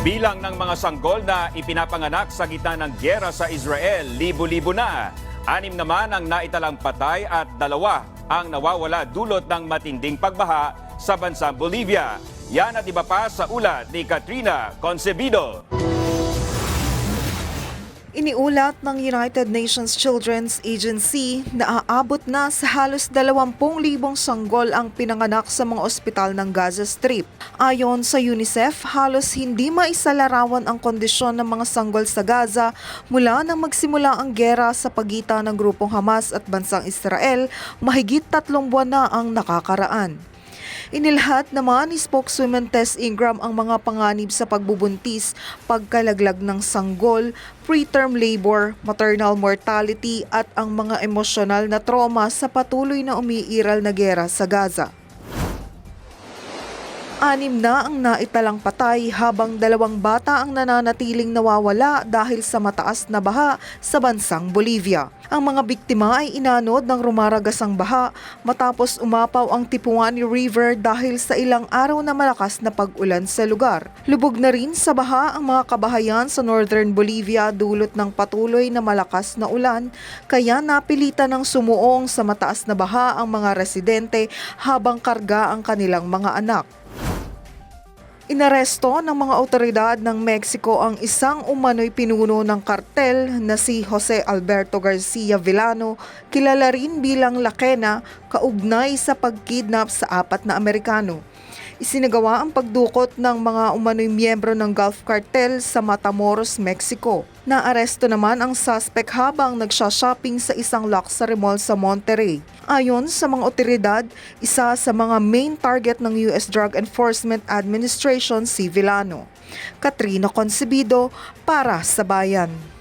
Bilang ng mga sanggol na ipinapanganak sa gitna ng gyera sa Israel, libo-libo na. Anim naman ang naitalang patay at dalawa ang nawawala dulot ng matinding pagbaha sa bansang Bolivia. Yan at iba pa sa ulat ni Katrina Concebido. Iniulat ng United Nations Children's Agency na aabot na sa halos 20,000 sanggol ang pinanganak sa mga ospital ng Gaza Strip. Ayon sa UNICEF, halos hindi maisalarawan ang kondisyon ng mga sanggol sa Gaza mula nang magsimula ang gera sa pagitan ng grupong Hamas at bansang Israel, mahigit tatlong buwan na ang nakakaraan. Inilhat naman ni spokeswoman Tess Ingram ang mga panganib sa pagbubuntis, pagkalaglag ng sanggol, preterm labor, maternal mortality at ang mga emosyonal na trauma sa patuloy na umiiral na gera sa Gaza. Anim na ang naitalang patay habang dalawang bata ang nananatiling nawawala dahil sa mataas na baha sa bansang Bolivia. Ang mga biktima ay inanod ng rumaragasang baha matapos umapaw ang Tipuani River dahil sa ilang araw na malakas na pag-ulan sa lugar. Lubog na rin sa baha ang mga kabahayan sa northern Bolivia dulot ng patuloy na malakas na ulan kaya napilitan ng sumuong sa mataas na baha ang mga residente habang karga ang kanilang mga anak. Inaresto ng mga otoridad ng Mexico ang isang umano'y pinuno ng kartel na si Jose Alberto Garcia Villano, kilala rin bilang Lakena, kaugnay sa pagkidnap sa apat na Amerikano. Isinagawa ang pagdukot ng mga umano'y miyembro ng Gulf Cartel sa Matamoros, Mexico. Naaresto naman ang suspect habang nagsha-shopping sa isang luxury mall sa Monterrey. Ayon sa mga otoridad, isa sa mga main target ng US Drug Enforcement Administration si Villano. Katrina Concebido para sa Bayan.